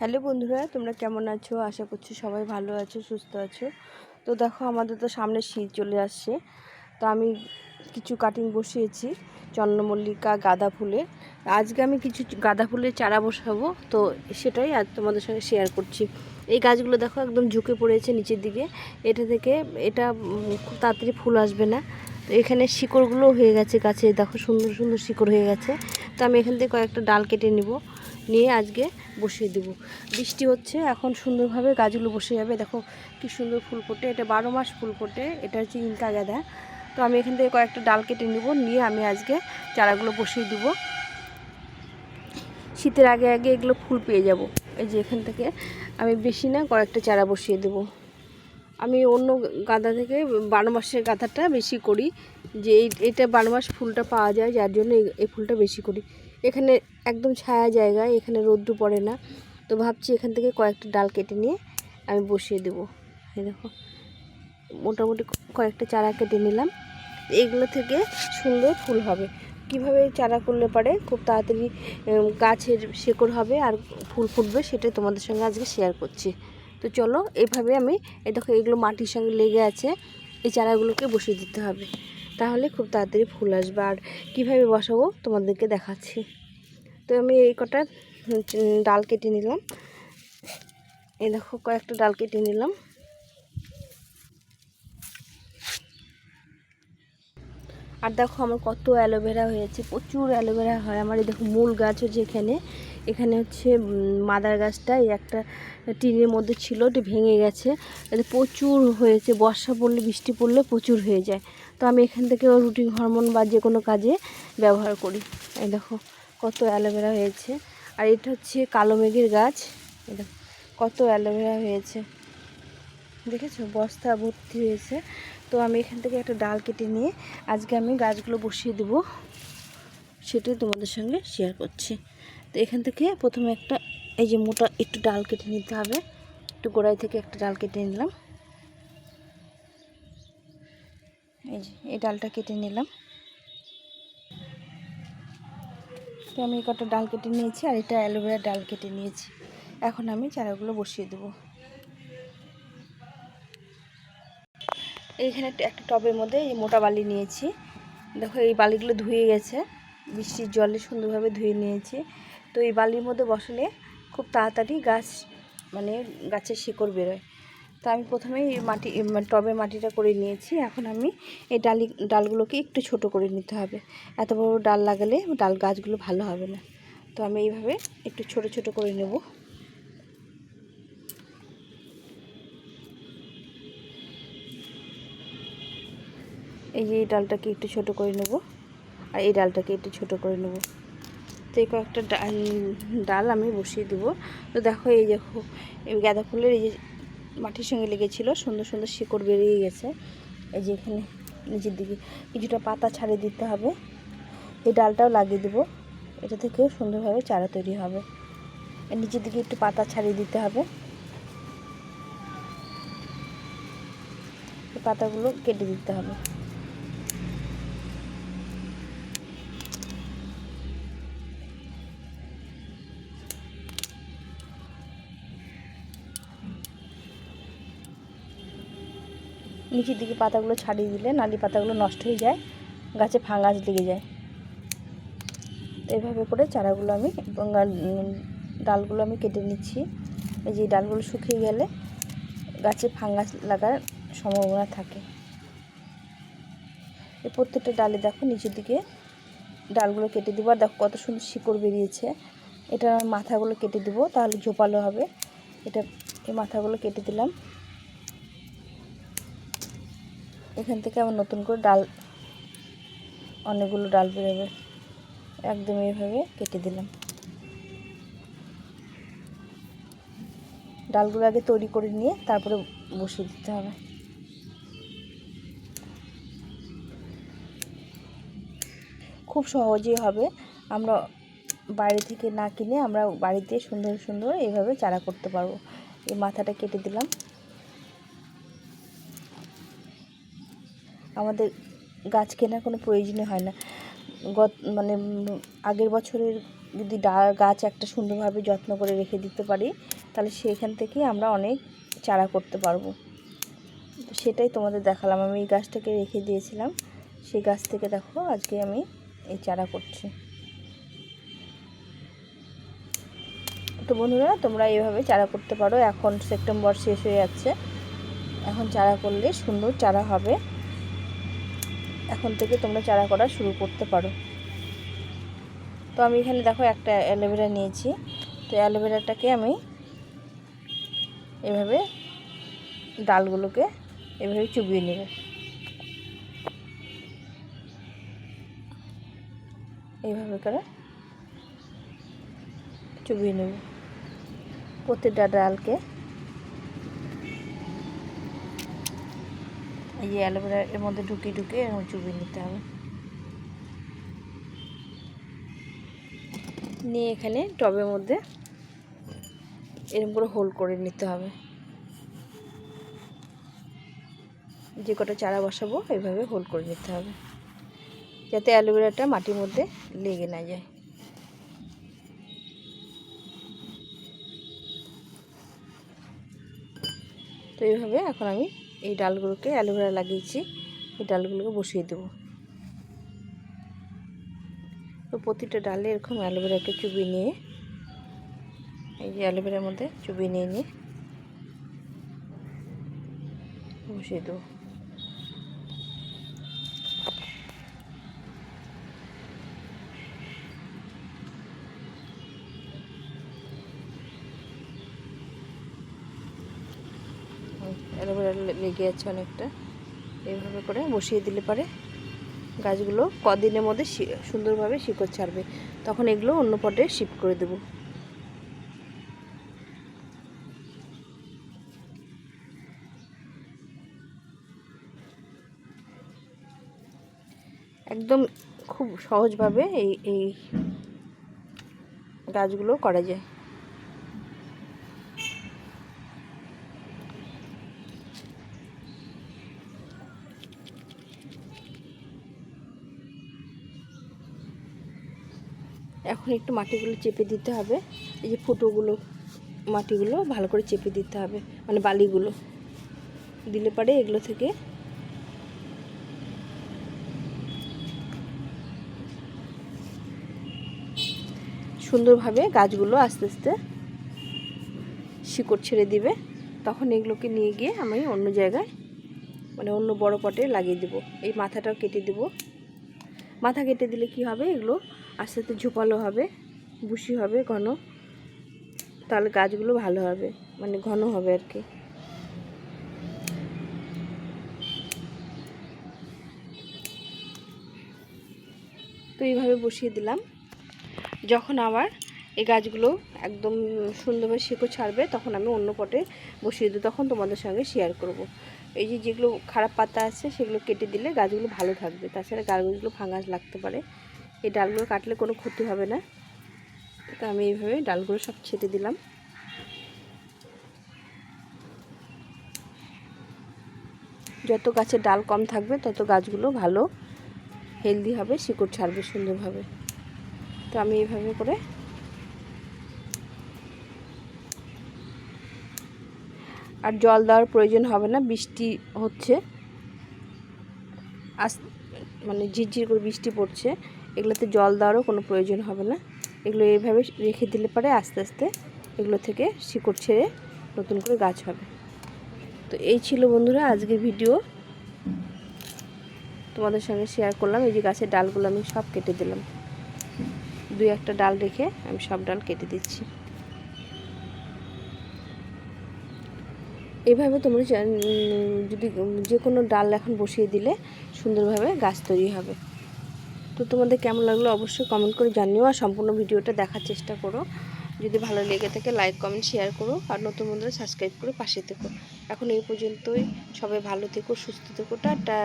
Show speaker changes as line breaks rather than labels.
Hello বন্ধুরা, তোমরা কেমন আছো? আশা করছি সবাই ভালো আছো, সুস্থ আছো। তো দেখো, আমাদের তো সামনে শীত চলে আসছে। তো আমি কিছু কাটিং বসিয়েছি, চন্দ্রমল্লিকা গাঁদা ফুলের। আজকে আমি কিছু গাঁদা ফুলের চারা বসাবো। তো সেটাই আজ তোমাদের সঙ্গে শেয়ার করছি। এই গাছগুলো দেখো, একদম ঝুঁকে পড়েছে নিচের দিকে। এটা থেকে এটা খুব তাড়াতাড়ি ফুল আসবে না। তো এখানে শিকড়গুলো হয়ে গেছে গাছে। দেখো, সুন্দর সুন্দর শিকড় হয়ে গেছে। তো আমি এখান থেকে কয়েকটা ডাল কেটে নিব। নিয়ে আজকে বসিয়ে দেবো। বৃষ্টি হচ্ছে, এখন সুন্দরভাবে গাছগুলো বসে যাবে। দেখো কি সুন্দর ফুল ফোটে। এটা বারো মাস ফুল ফোটে, এটা হচ্ছে ইনকা গাঁদা। তো আমি এখান থেকে কয়েকটা ডাল কেটে নিব, নিয়ে আমি আজকে চারাগুলো বসিয়ে দিব। শীতের আগে আগে এগুলো ফুল পেয়ে যাব। এই যে এখান থেকে আমি বেশি না, কয়েকটা চারা বসিয়ে দেবো। আমি অন্য গাঁদা থেকে বারো মাসের গাঁদাটা বেশি করি, যে এটা বারো মাস ফুলটা পাওয়া যায়, যার জন্য এই ফুলটা বেশি করি। এখানে একদম ছায়া জায়গায় এখানে রোদ্দু পড়ে না। তো ভাবছি এখান থেকে কয়েকটা ডাল কেটে নিয়ে আমি বসিয়ে দেবো। এই দেখো, মোটামুটি কয়েকটা চারা কেটে নিলাম। এগুলো থেকে সুন্দর ফুল হবে। কীভাবে চারা করলে পারে? খুব তাড়াতাড়ি গাছের শেকড় হবে আর ফুল ফুটবে সেটাই তোমাদের সঙ্গে আজকে শেয়ার করছি। তো চলো এইভাবে আমি, এই দেখো, এগুলো মাটির সঙ্গে লেগে আছে। এই চারাগুলোকে বসিয়ে দিতে হবে। তাহলে খুব তাড়াতাড়ি ফুল আসবে। আর কীভাবে বসাবো তোমাদেরকে দেখাচ্ছি। তো আমি এই কটা ডাল কেটে নিলাম। এই দেখো, কয়েকটা ডাল কেটে নিলাম। আর দেখো, আমার কত অ্যালোভেরা হয়েছে, প্রচুর অ্যালোভেরা হয়। আমার এই দেখো, মূল গাছ হচ্ছে এখানে। হচ্ছে মাদার গাছটা, এই একটা টিনের মধ্যে ছিল, ওটা ভেঙে গেছে। প্রচুর হয়েছে, বর্ষা পড়লে, বৃষ্টি পড়লে প্রচুর হয়ে যায়। তো আমি এখান থেকে রুটিন হরমোন বা যে কোনো কাজে ব্যবহার করি। এই দেখো, কত অ্যালোভেরা হয়েছে। আর এটা হচ্ছে কালো মেঘের গাছ। এই দেখো, কত অ্যালোভেরা হয়েছে। দেখেছ? বস্তা ভর্তি হয়েছে। তো আমি এখান থেকে একটা ডাল কেটে নিয়ে আজকে আমি গাছগুলো বসিয়ে দেব। সেটাই তোমাদের সঙ্গে শেয়ার করছি। তো এখান থেকে প্রথমে একটা, এই যে মোটা একটু ডাল কেটে নিতে হবে। একটু গোড়াই থেকে একটা ডাল কেটে নিলাম। এই যে, এই ডালটা কেটে নিলাম। তো আমি কটা ডাল কেটে নিয়েছি, আর এটা অ্যালোভেরা ডাল কেটে নিয়েছি। এখন আমি চারাগুলো বসিয়ে দেবো। এইখানে একটা টবের মধ্যে এই মোটা বালি নিয়েছি। দেখো এই বালিগুলো ধুয়ে গেছে। বৃষ্টির জলে সুন্দরভাবে ধুয়ে নিয়েছি। তো এই বালির মধ্যে বসালে খুব তাড়াতাড়ি গাছ মানে গাছের শিকড় বেরোয়। তো আমি প্রথমেই মাটি টবে মাটিটা করে নিয়েছি। এখন আমি এই ডালি, ডালগুলোকে একটু ছোট করে নিতে হবে। এত বড় ডাল লাগালে ডাল গাছগুলো ভালো হবে না। তো আমি এইভাবে একটু ছোট ছোট করে নেব। এই যে এই ডালটাকে একটু ছোট করে নেব। আর এই ডালটাকে একটু ছোট করে নেব। তো এই কয়েকটা ডাল আমি বসিয়ে দেবো। তো দেখো এই দেখো, এই গাঁদা ফুলের এই যে মাটির সঙ্গে লেগেছিলো, সুন্দর সুন্দর শিকড় বেরিয়ে গেছে। এই যে এখানে নিচের দিকে কিছুটা পাতা ছাড়িয়ে দিতে হবে। এই ডালটাও লাগিয়ে দেবো। এটা থেকেও সুন্দরভাবে চারা তৈরি হবে। নিচের দিকে একটু পাতা ছাড়িয়ে দিতে হবে। পাতাগুলো কেটে দিতে হবে। নিচের দিকে পাতাগুলো ছাড়িয়ে দিলে নালি পাতাগুলো নষ্ট হয়ে যায়, গাছে ফাঙ্গাস লেগে যায়। তো এইভাবে করে চারাগুলো আমি ডালগুলো আমি কেটে নিচ্ছি। এই যে ডালগুলো শুকিয়ে গেলে গাছে ফাঙ্গাস লাগার সম্ভাবনা থাকে। এই প্রত্যেকটা ডালে দেখো নিচের দিকে ডালগুলো কেটে দেবো। আর দেখো কত সুন্দর শিকড় বেরিয়েছে। এটা মাথাগুলো কেটে দেবো, তাহলে ঝোপালো হবে। এটা এই মাথাগুলো কেটে দিলাম। এখান থেকে আবার নতুন করে ডাল, অনেকগুলো ডাল বেরোবে একদম এইভাবে কেটে দিলাম। ডালগুলো আগে তৈরি করে নিয়ে তারপরে বসিয়ে দিতে হবে। খুব সহজেই হবে। আমরা বাইরে থেকে না কিনে আমরা বাড়িতে সুন্দর সুন্দর এইভাবে চারা করতে পারব। এই মাথাটা কেটে দিলাম। আমাদের গাছ কেনার কোনো প্রয়োজনই হয় না। গত মানে আগের বছরের যদি ডা, গাছ একটা সুন্দরভাবে যত্ন করে রেখে দিতে পারি, তাহলে সেখান থেকে আমরা অনেক চারা করতে পারব। সেটাই তোমাদের দেখালাম। আমি এই গাছটাকে রেখে দিয়েছিলাম। সেই গাছ থেকে দেখো আজকে আমি এই চারা করছি। তো বন্ধুরা, তোমরা এইভাবে চারা করতে পারো। এখন সেপ্টেম্বর শেষ হয়ে যাচ্ছে। এখন চারা করলে সুন্দর চারা হবে। এখন থেকে তোমরা চারা করা শুরু করতে পারো। তো আমি এখানে দেখো একটা অ্যালোভেরা নিয়েছি। তো অ্যালোভেরাটাকে আমি এভাবে ডালগুলোকে এভাবে চুবিয়ে নেব। এইভাবে করে চুবিয়ে নেব। প্রত্যেকটা ডালকে এই যে অ্যালোভেরা এর মধ্যে ঢুকিয়ে ঢুকিয়ে এরকম চুবিয়ে নিতে হবে। নিয়ে এখানে টবের মধ্যে এরকম করে হোল করে নিতে হবে। যে কটা চারা বসাবো এইভাবে হোল করে নিতে হবে। যাতে অ্যালোভেরাটা মাটির মধ্যে লেগে না যায়। তো এইভাবে এখন আমি এই ডালগুলোকে অ্যালোভেরা লাগিয়েছি। এই ডালগুলোকে বসিয়ে দেবো। তো প্রতিটা ডালে এরকম অ্যালোভেরাকে চুবি নিয়ে, এই যে অ্যালোভেরার মধ্যে চুবি নিয়ে নিয়ে বসিয়ে দেবো অ্যালোভেরা লেগে যাচ্ছে অনেকটা। এইভাবে করে বসিয়ে দিলে পারে গাছগুলো কদিনের মধ্যে সুন্দরভাবে শিকড় ছাড়বে। তখন এগুলো অন্য পটে শিফট করে দেব। একদম খুব সহজভাবে এই এই গাছগুলো করা যায়। এখন একটু মাটিগুলো চেপে দিতে হবে। এই যে ফুটোগুলো, মাটিগুলো ভালো করে চেপে দিতে হবে মানে বালিগুলো। দিলে পারে এগুলো থেকে সুন্দরভাবে গাছগুলো আস্তে আস্তে শিকড় ছেড়ে দিবে। তখন এগুলোকে নিয়ে গিয়ে আমি অন্য জায়গায় মানে অন্য বড় পটে লাগিয়ে দেবো। এই মাথাটাও কেটে দেবো। মাথা কেটে দিলে কি হবে? এগুলো আস্তে আস্তে ঝোপালো হবে বুশি হবে, ঘন। তাহলে গাছগুলো ভালো হবে মানে ঘন হবে আর কি। তো এইভাবে বসিয়ে দিলাম। যখন আবার এই গাছগুলো একদম সুন্দরভাবে শিকড় ছাড়বে, তখন আমি অন্য পটে বসিয়ে দিই তখন তোমাদের সঙ্গে শেয়ার করব। এই যে যেগুলো খারাপ পাতা আছে, সেগুলো কেটে দিলে গাছগুলো ভালো থাকবে। তাছাড়া গাছগুলো ফাঙ্গাস লাগতে পারে। এই ডালগুলো কাটলে কোনো ক্ষতি হবে না। তো আমি এইভাবে ডালগুলো সব ছেটে দিলাম। যত গাছের ডাল কম থাকবে, তত গাছগুলো ভালো, হেলদি হবে, শিকড় ছাড়বে সুন্দরভাবে। তো আমি এইভাবে করে আর জল দেওয়ার প্রয়োজন হবে না, বৃষ্টি হচ্ছে। আস মানে ঝিরঝির করে বৃষ্টি পড়ছে, এগুলোতে জল দেওয়ারও কোনো প্রয়োজন হবে না। এগুলো এইভাবে রেখে দিলে পরে আস্তে আস্তে এগুলো থেকে শিকড় ছেড়ে নতুন করে গাছ হবে। তো এই ছিল বন্ধুরা আজকের ভিডিও। তোমাদের সঙ্গে শেয়ার করলাম, এই যে গাছের ডালগুলো আমি সব কেটে দিলাম। দুই একটা ডাল রেখে আমি সব ডাল কেটে দিচ্ছি। এইভাবে তোমরা যদি যে কোনো ডাল এখন বসিয়ে দিলে সুন্দরভাবে গাছ তৈরি হবে। তো তোমাদের কেমন লাগল অবশ্যই কমেন্ট করে জানিও আর সম্পূর্ণ ভিডিওটা দেখার চেষ্টা করো। যদি ভালো লেগে থাকে লাইক কমেন্ট শেয়ার করো আর নতুন বন্ধুরা সাবস্ক্রাইব করে পাশে থেকো। এখন এই পর্যন্তই। সবাই ভালো থেকো, সুস্থ থেকো, টাটা।